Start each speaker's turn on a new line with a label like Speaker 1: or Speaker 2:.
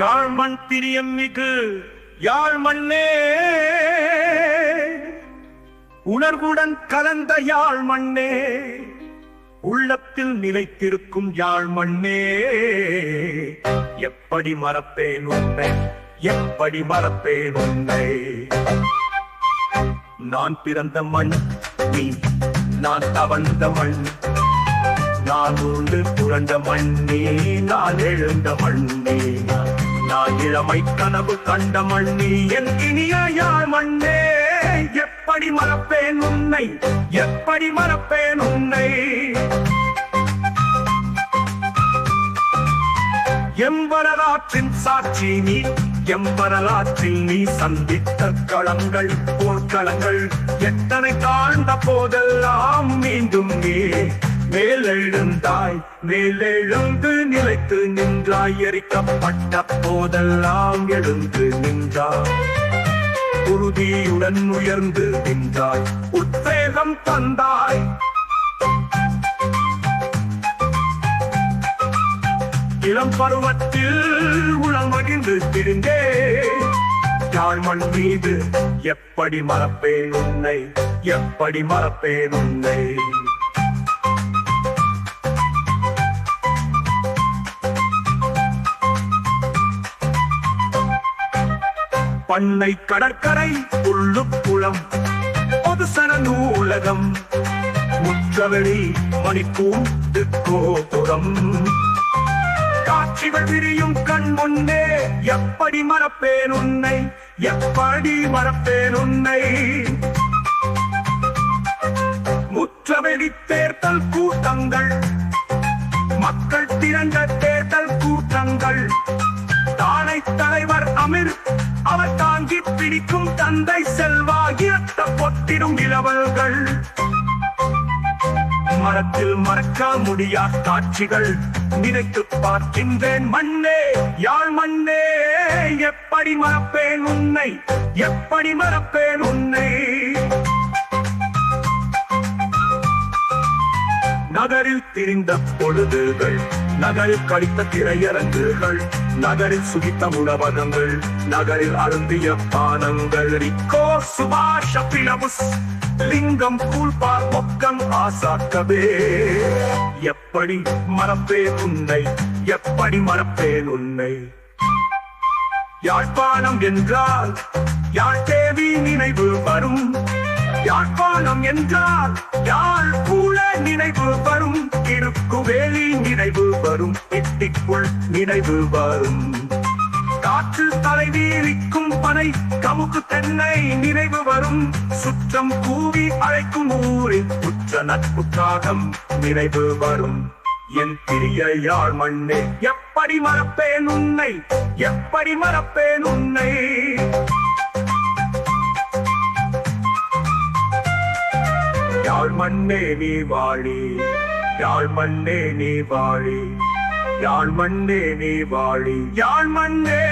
Speaker 1: யாழ் மண் பிரியம் மிகு யாழ் மண்ணே உணர்வுடன் கலந்த யாழ் மண்ணே உள்ளத்தில் நிலைத்திருக்கும் யாழ் மண்ணே எப்படி மறப்பேன் உன்னை எப்படி மறப்பேன் உன்னை. நான் பிறந்த மண் நீ நான் தவழ்ந்த மண். நான் உண்டு புரண்ட மண்ணே நான் எழுந்த மண்ணே நான் இளமை கனவு கண்ட மண்ணி என் இனிய யாழ் மண்ணே எப்படி மறப்பேன் உன்னை? எப்படி மறப்பேன் உன்னை? எம்பரலாற்றின் சாட்சி நீ எம்பரலாற்றில் நீ சந்தித்த களங்கள் போர்க்களங்கள் எத்தனை தாழ்ந்த போதெல்லாம் மீண்டும் நீ. மேலெழும் தாய் மேலெழுந்து நிலைத்து நின்றாய் எரிக்கப்பட்ட போதெல்லாம் எழுந்து நின்றாய். உறுதியுடன் உயர்ந்து நின்றாய் உத்வேகம் தந்தாய். இளம் பருவத்தில் உளம் மகிழ்ந்து திரிந்தே. யாழ் மண் மீது எப்படி மறப்பேன் உன்னை? எப்படி மறப்பேன் உன்னை? பண்ணை கடற்கரை உள்ளுப்புலம் பொது சரநூலகம் முற்றவெளி மணிப்பூண்டு கோபுரம் காட்சிகள் விரியும் கண் முன்னே எப்படி மறப்பேன் உன்னை எப்படி மறப்பேன் உன்னை? முற்றவெளி தேர்தல் கூட்டங்கள் மக்கள் திரண்ட தேர்தல் கூட்டங்கள் தானை தலைவர் அமிர்த அவர் தாங்கி பிடிக்கும் தந்தை செல்வா பொத்திடும் இளவல்கள். மரத்தில் மறக்க முடியா காட்சிகள் நினைத்து பார்க்கின்றேன் மண்ணே யாழ் மண்ணே. எப்படி மறப்பேன் உன்னை எப்படி மறப்பேன் உன்னை? நகரில் திரிந்த பொழுதுகள் நகரில் கழித்த திரையரங்குகள் நகரில் சுகித்த உணவகங்கள் நகரில் அருந்திய பானங்கள். ரிக்கோ சுபாஷ பிளவுஸ் லிங்கம் கூழ்பார் பொக்கம் ஆசாக்கவே. எப்படி மறப்பேன் உன்னை எப்படி மறப்பேன் உன்னை? யாழ்ப்பாணம் என்றால் யாழ் தேவி நினைவு வரும். யாழ்ப்பாணம் என்றால் யாழ் நினைவு வரும். காற்று தலை வீரிக்கும் பனை கமுக்கு தென்னை நினைவு வரும். சுற்றம் கூவி அழைக்கும் ஊரில் உற்ற நட்பு காகம் நினைவு வரும். என் பிரிய யாழ் மண்ணே எப்படி மறப்பேன் உன்னை? எப்படி மறப்பேன் உன்னை? யாழ் மண்ணே நீ வாழி யாழ் மண்ணே நீ வாழி. யாழ் மண்ணே நீ வாழி யாழ் மண்ணே